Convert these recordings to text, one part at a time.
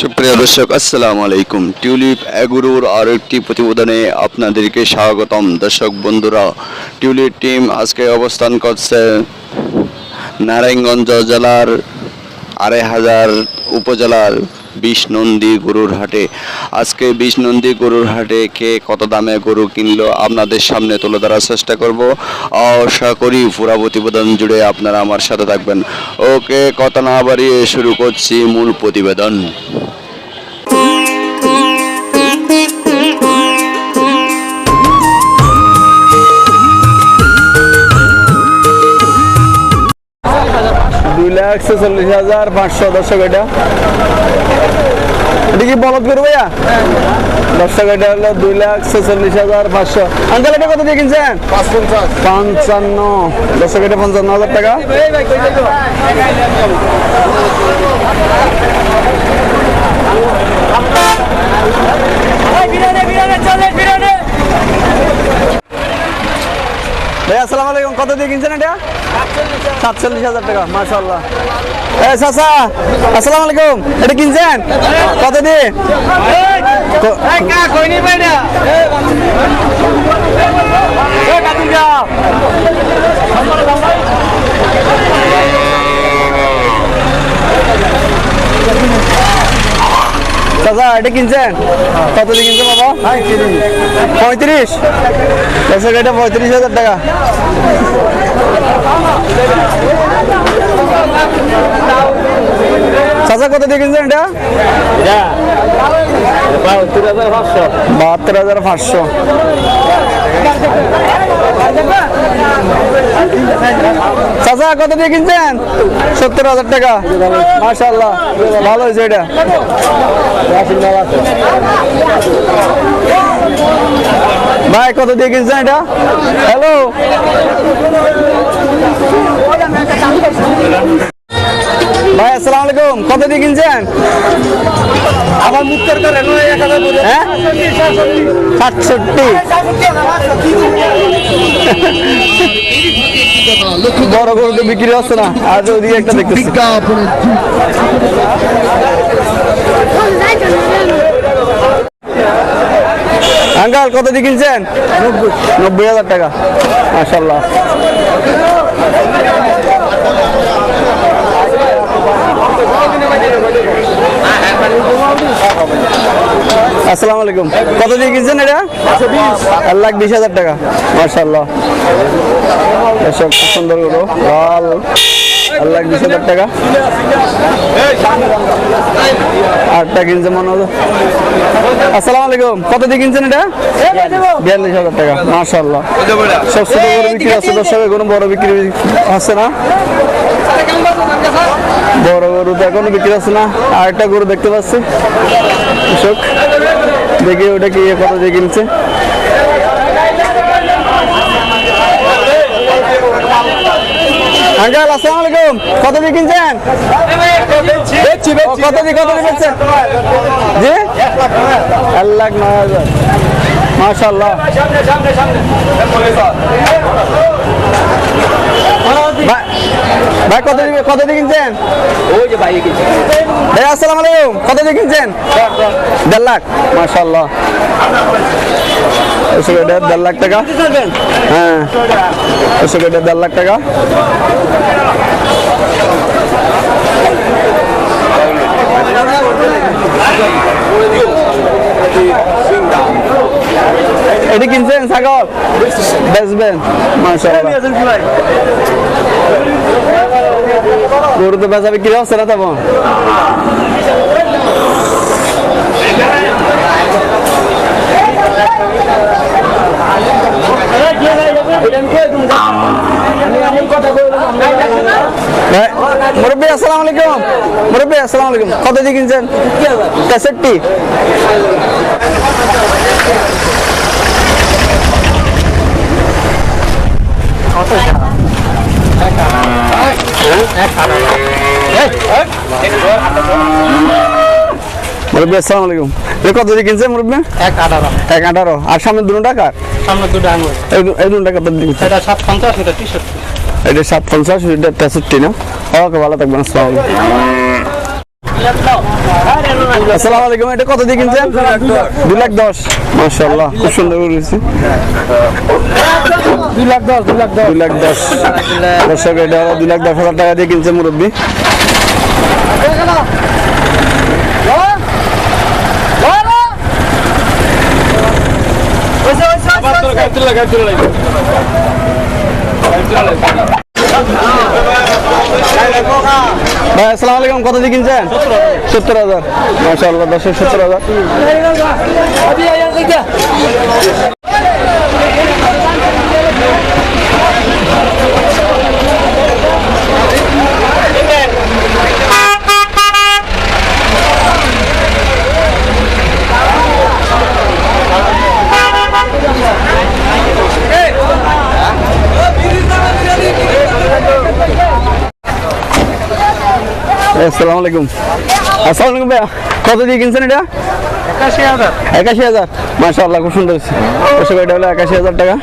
সুপ্রিয় দর্শক, আসসালামু আলাইকুম। টিউলিপ এগুরুর আর একটি প্রতিবেদনে আপনাদেরকে স্বাগতম। দর্শক বন্ধুরা, টিউলিপ টিম আজকে অবস্থান করছে নারায়ণগঞ্জ জেলার আড়াই হাজার উপজেলার বিশ নন্দী গরুর হাটে। আজকে বিষ্ণন্দী গরুর হাটে কে কত দামে গরু কিনলো আপনাদের সামনে তুলে ধরার চেষ্টা করব। আশা করি পুরা প্রতিবেদন জুড়ে আপনারা আমার সাথে থাকবেন। ওকে, কথা না বাড়িয়ে শুরু করছি মূল প্রতিবেদন। দুই লাখ ছেচল্লিশ হাজার পাঁচশো দর্শক এটা। এটা কি বলদ করব ভাইয়া? দর্শক, এটা হলো দুই লাখ ছেচল্লিশ হাজার পাঁচশো। আঙ্কাল, এটা কত দিয়ে কিনছেন? পঞ্চান্ন। দর্শক, এটা পঞ্চান্ন হাজার টাকা। ভাই, আসসালামু আলাইকুম। কত দিয়ে কিনছেন এটা? সাতচল্লিশ হাজার টাকা মাশাল্লাহ এ চাচা আসসালামু আলাইকুম। এটা কিনছেন? কত দিয়ে? চাচা এটা কিনছেন? কত দিয়ে কিনছেন বাবা? পঁয়ত্রিশ। এটা পঁয়ত্রিশ হাজার টাকা। চাচা কত দিয়ে কিনছেন এটা? বাহাত্তর হাজার পাঁচশো। চাচা কত দিয়ে কিনছেন? সত্তর হাজার টাকা। মাশাল্লাহ ভালো হয়েছে এটা। ভাই কত দিয়ে কিনছেন এটা? হ্যালো ভাই আসসালামু আলাইকুম। কত দিয়ে কিনছেন? আমার মুক্তর করে হ্যাঁ? সাতষট্টি। বড় গরু বিক্রি হচ্ছে না। আজ ওদিকে একটা দেখতেছি। আঙ্কাল কত দিয়ে কিনছেন? নব্বই হাজার টাকা। মাসাল্লাহ আসসালামু আলাইকুম। কত দিয়ে কিনছেন এটা? এক লাখ বিশ হাজার টাকা। মার্শাল্লাহ সুন্দর লাল। এক লাখ বিশ হাজার টাকা। আটটা কিনছে মনে হলো আসসালামু আলাইকুম। কত দিয়ে কিনছেন এটা? বিয়াল্লিশ হাজার টাকা মার্শাল্লাহ সব ছোট গরু বিক্রি হচ্ছে দর্শকের কোনো বড় বিক্রি হচ্ছে না? বড় গরু তো এখনও বিক্রি হচ্ছে না। আর একটা গরু দেখতে পাচ্ছি। কৃষক দেখি ওটা কি কত দিয়ে কিনছে? আঙ্কাল আসসালামু আলাইকুম। কত দিয়ে কিনছেন? ও, কত দিয়ে কত দিয়ে কিনছেন জি? লাখ মাশাল্লাহ ভাই- ভাই কত দিয়ে কত দিয়ে কিনছেন? ওই যে বাইরে কিছু ভাই আসসালামু আলাইকুম। কত দিয়ে কিনছেন? দেড় লাখ। মাশাল্লাহ এসব এটা দেড় লাখ টাকা। হ্যাঁ এটা দেড় লাখ টাকা। এটি কিনছেন ছাগল? বেচবেন মাশাল্লাহ গরু তো বেচা বিক্রি হচ্ছে না তখন ভাই, মুরব্বী আসসালামু আলাইকুম। মুরব্বী আসসালামু আলাইকুম। কত দিয়ে কিনছেন? তেষট্টি মুরব্বী আসসালামু আলাইকুম। কত দিয়ে কিনছেন মুরব্বী? এক আঠারো। এক আঠারো। আর সামনে দুটো টাকা সামনে দুটো আঙুল। এই দুটো টাকা কত দিয়ে? এটা সাত পঞ্চাশ এটা টিশার্ট এটা সাত পঞ্চাশ এটা তেষট্টি না? ওকে ভালো থাকবেন আসসালামু আসসালামু আলাইকুম এটা কত দিয়ে কিনছেন? লাখ দশ। মাশাল্লাহ খুব সুন্দর করে রয়েছে দুই লাখ দশ লাখ দশ। দুই লাখ দশ। দর্শক এটা হলো লাখ দশ হাজার টাকা দিয়ে কিনছে মুরব্বী। ভাই আসসালামু আলাইকুম কত দিয়ে কিনছেন? সত্তর হাজার। মাশাল্লাহ দশের সত্তর হাজার। আসসালামু আলাইকুম। আসসালামু আলাইকুম ভাইয়া কত দিয়ে কিনছেন এটা? একাশি হাজার। একাশি হাজার। মাশাআল্লাহ খুব সুন্দর হচ্ছে এটা হলো একাশি হাজার টাকা।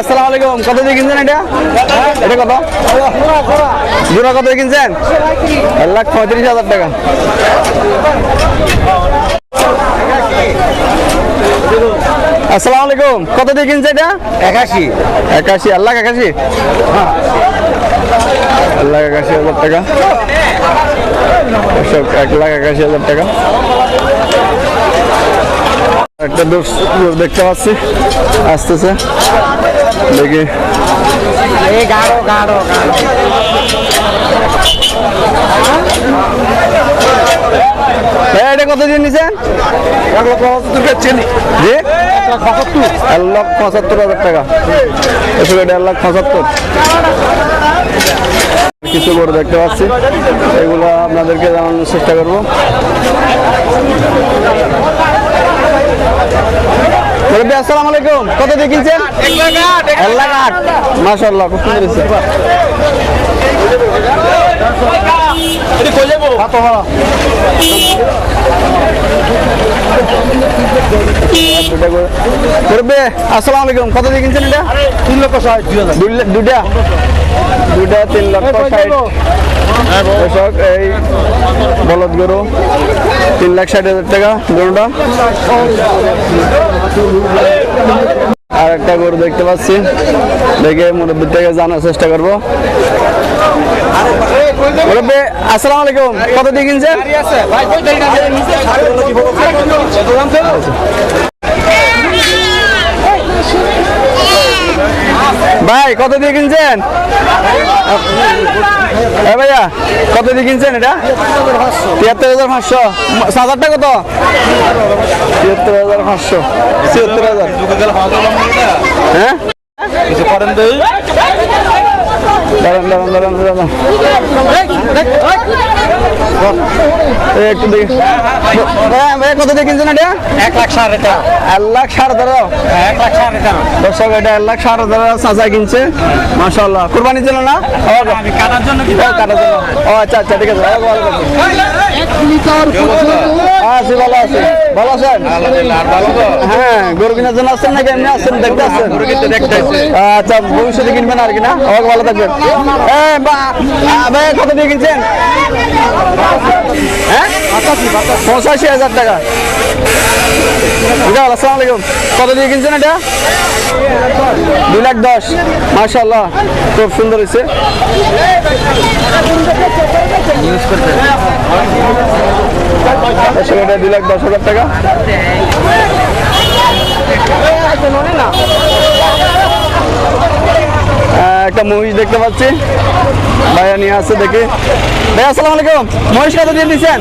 আসসালামু আলাইকুম কত দিয়ে কিনছেন এটা? এটা কত? জোড়া কত দিয়ে কিনছেন? এক লাখ পঁয়ত্রিশ হাজার টাকা। আসসালামু আলাইকুম। কত দিয়ে কিনছে এটা? একাশি। একাশি। এক লাখ একাশি? এক লাখ একাশি হাজার টাকা। দর্শক এক লাখ একাশি হাজার টাকা। একটা দেখতে পাচ্ছি। আসতেছে। দেখি। গাঢ় ভাই, এটা কত দিন নিছেন হাজার টাকা। কিছু করে দেখতে পাচ্ছি। এগুলো আপনাদেরকে জানানোর চেষ্টা করব। মুরব্বী, আসসালামু আলাইকুম। কত দিয়ে মাশাল্লাহ খুব সুন্দর হয়েছে দুটা করে। মুরব্বী, আসসালামু আলাইকুম। কত দিয়ে কিনছেন এটা? তিন লক্ষ ষাট দুইটা? দুইটা তিন লক্ষ ষাট। কৃষক এই বলদ গরু তিন লাখ ষাট হাজার টাকা গরুটা। আর একটা গরু দেখতে পাচ্ছি। দেখে মুরব্বীর থেকে জানার চেষ্টা করব। আসসালামু আলাইকুম। কত দিয়ে কিনছেন? ভাই, কত দিয়ে কিনছেন? এ ভাইয়া, কত দিয়ে কিনছেন এটা? তিয়াত্তর হাজার পাঁচশো। সাজারটা কত? তিয়াত্তর হাজার পাঁচশো। ছিয়াত্তর হাজার। হ্যাঁ? দাঁড়ান দাঁড়ান দাঁড়ান দাঁড়ান। একটু দেখি। কত দিয়ে কিনছেন এটা? এক লাখ সাড়ে টাকা এক লাখ সাড়ে তেরো? এক লাখ সাড়ে টাকা দর্শক এটা এক লাখ সাড়ে তেরো চাচা কিনছে। মাশাল্লাহ কোরবানির জন্য না? ও, কাটার জন্য কি কাটার জন্য। ও আচ্ছা আচ্ছা ঠিক আছে। আছি ভালো আছি। ভালো আছেন? হ্যাঁ গরু কেনার জন্য আসছেন নাকি? এমনি আসছেন দেখতে আসছেন আচ্ছা ভবিষ্যতে কিনবেন আর কি না? আমাকে ভালো থাকবেন। আ, ভাই কত দিয়ে কিনছেন? হ্যাঁ? পঁচাশি হাজার টাকা। বিকাল আসসালামু আলাইকুম। কত দিয়ে কিনছেন এটা? দুই লাখ দশ। মাশাল্লাহ খুব সুন্দর হয়েছে। দুই লাখ দশ হাজার টাকা? একটা মহিষ দেখতে পাচ্ছি। ভাইয়া নিয়ে আসছে দেখি। ভাই আসসালামু আলাইকুম। মহিষ কত দিয়ে দিচ্ছেন?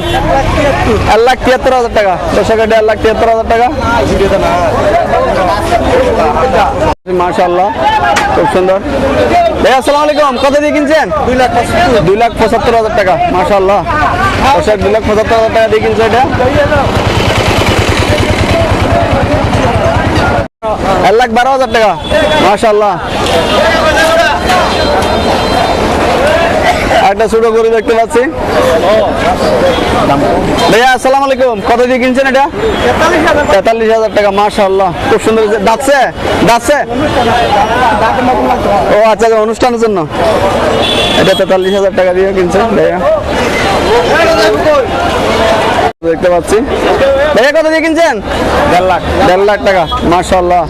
এক লাখ তিয়াত্তর হাজার টাকা। দর্শক এটা এক লাখ তিয়াত্তর হাজার টাকা। মাশাল্লাহ খুব সুন্দর। ভাই আসসালামু আলাইকুম। কত দিয়ে কিনছেন? দুই লাখ দুই লাখ পঁচাত্তর হাজার টাকা। মাশাল্লাহ দর্শক দুই লাখ পঁচাত্তর হাজার টাকা দিয়ে কিনছে এটা? এক লাখ বারো হাজার টাকা মাশাল্লাহ আর একটা ছোট গরু দেখতে পাচ্ছি। ভাইয়া আসসালামু আলাইকুম। কত দিয়ে কিনছেন এটা? তেতাল্লিশ হাজার টাকা মাশাআল্লাহ। খুব সুন্দর। দাঁতছে দাঁতছে ও আচ্ছা আচ্ছা, অনুষ্ঠানের জন্য। এটা তেতাল্লিশ হাজার টাকা দিয়ে কিনছেন ভাইয়া। দেখতে পাচ্ছি। ভাইয়া কত দিয়ে কিনছেন? দেড় লাখ। দেড় লাখ টাকা মাশাআল্লাহ।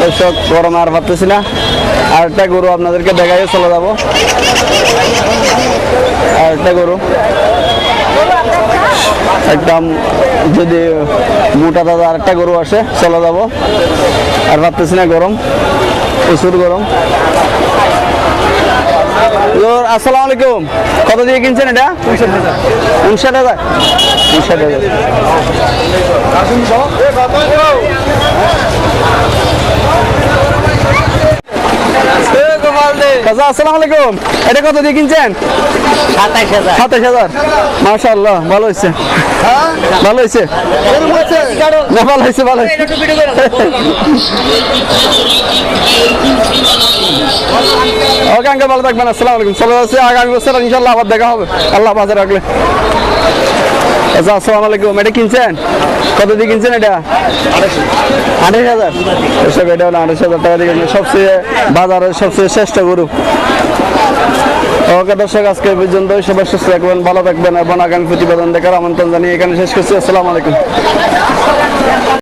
দর্শক, গরম আর পারতেছি না। আর একটা গরু আপনাদেরকে দেখাই, চলে যাব। আর একটা গরু। একদম যদি মোটা দাদা আর একটা গরু আসে, চলে যাব। আর পারতেছি না গরম, প্রচুর গরম। আসসালামু আলাইকুম কত দিয়ে কিনছেন এটা? উনষাট হাজার। উনষাট হাজার। চাচা, আসসালামু আলাইকুম। এটা কত দিয়ে কিনছেন? সাতাইশ হাজার। সাতাশ হাজার। মাশাআল্লাহ ভালো হয়েছে ভালো হয়েছে না ভালো হয়েছে ভালো হয়েছে ওকে আঙ্কেল ভালো থাকবেন। আসসালামু আলাইকুম। চলে যাচ্ছে আগামী বছর ইনশাল্লাহ আবার দেখা হবে। আল্লাহ বাজে রাখলে। আচ্ছা আসসালামু আলাইকুম। এটা কিনছেন? কত দিয়ে কিনছেন এটা? আঠাশ হাজার। এসব এটা হলো আঠাশ হাজার টাকা দিয়ে কিনছেন। সবচেয়ে বাজারের সবচেয়ে শ্রেষ্ঠ গরু। ওকে, দর্শক, আজকে পর্যন্ত সবাই সুস্থ থাকবেন, ভালো থাকবেন এবং আগামী প্রতিবেদন দেখার আমন্ত্রণ জানিয়ে এখানে শেষ করছি। আসসালামু আলাইকুম।